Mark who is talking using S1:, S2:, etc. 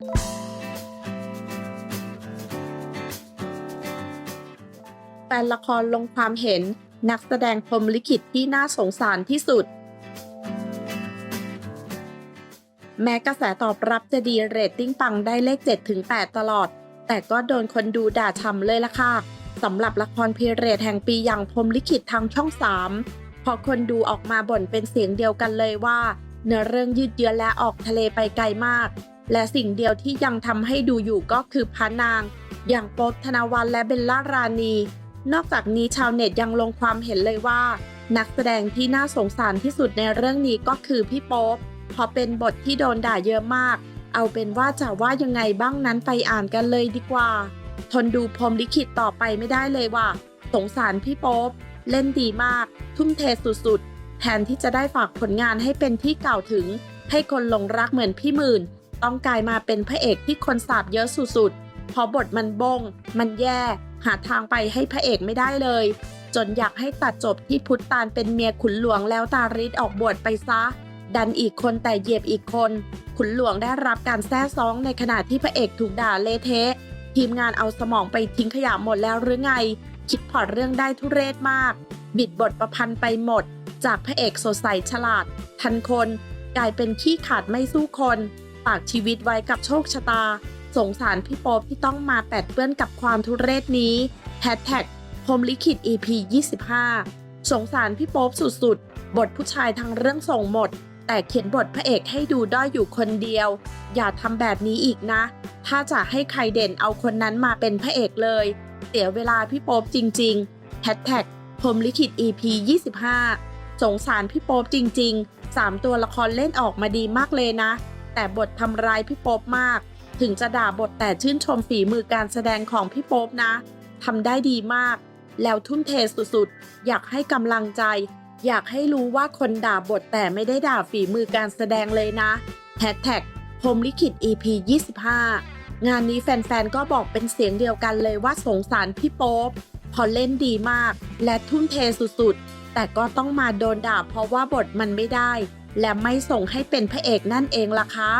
S1: แฟนละครลงความเห็นนักแสดงพรมลิขิตที่น่าสงสารที่สุด แม้กระแสตอบรับจะดีเรตติ้งปังได้เลข 7-8 ตลอด แต่ก็โดนคนดูด่าช่ำเลยล่ะค่ะสำหรับละครพีเรตแห่งปีอย่างพรมลิขิตทางช่อง 3 พอคนดูออกมาบ่นเป็นเสียงเดียวกันเลยว่า เนื้อเรื่องยืดเยื้อและออกทะเลไปไกลมาก และสิ่งเดียวที่ยังทำให้ดูอยู่ก็คือพระนาง อย่างโป๊บธนวัลและเบลล่ารานี นอกจากนี้ชาวเน็ตยังลงความเห็นเลยว่า นักแสดงที่น่าสงสารที่สุดในเรื่องนี้ก็คือพี่โป๊ปเพราะเป็นบทที่โดนด่าเยอะมาก เอาเป็นว่าจะว่ายังไงบ้างนั้นไปอ่านกันเลยดีกว่า ทนดูพรมลิขิตต่อไปไม่ได้เลยว่าสงสารพี่โป๊ปเล่นดีมาก ทุ่มเทสุดๆแทนที่จะได้ฝากผลงานให้เป็นที่กล่าวถึง ให้คนหลงรักเหมือนพี่หมื่น ต้องกลายมาเป็นพระเอกที่คนสาบเยอะสุดๆ เพราะบทมันบง มันแย่ หาทางไปให้พระเอกไม่ได้เลย จนอยากให้ตัดจบที่พุทธตาลเป็นเมียขุนหลวงแล้วตาริดออกบวชไปซะ ดันอีกคนแต่เหยียบอีกคน ขุนหลวงได้รับการแซ่ซ้องในขณะที่พระเอกถูกด่าเละเทะ ทีมงานเอาสมองไปทิ้งขยะหมดแล้วหรือไง คิดพอร์ตเรื่องได้ทุเรศมาก บิดบทประพันธ์ไปหมด จากพระเอกสดใสฉลาด ทันคนกลายเป็นขี้ขาดไม่สู้คน ฝากชีวิตไว้กับโชคชะตา สงสารพี่โป๊ปที่ต้องมาแปดเปื้อนกับความทุเรศนี้แฮชแท็กพรมลิขิต EP 25 สงสารพี่โป๊ปสุดๆ บทผู้ชายทั้งเรื่องส่งหมด แต่เขียนบทพระเอกให้ดูด้อยอยู่คนเดียว อย่าทำแบบนี้อีกนะ ถ้าจะให้ใครเด่นเอาคนนั้นมาเป็นพระเอกเลย เสียเวลาพี่โป๊ปจริงๆแฮชแท็กพรมลิขิต EP 25 สงสารพี่โป๊ปจริงๆ 3 ตัวละครเล่นออกมาดีมากเลยนะ แต่บททำร้ายพี่โป๊ปมาก ถึงจะด่าบทแต่ชื่นชมฝีมือการแสดงของพี่โป๊ปนะทำได้ดีมาก แล้วทุ่มเทสุดๆ อยากให้กำลังใจ อยากให้รู้ว่าคนด่าบทแต่ไม่ได้ด่าฝีมือการแสดงเลยนะแฮชแท็กพรมลิขิต EP 25 งานนี้แฟนๆ ก็บอกเป็นเสียงเดียวกันเลยว่าสงสารพี่โป๊ปพอเล่นดีมาก และทุ่มเทสุดๆ แต่ก็ต้องมาโดนด่าเพราะว่าบทมันไม่ได้ และไม่ส่งให้เป็นพระเอกนั่นเองล่ะค่ะ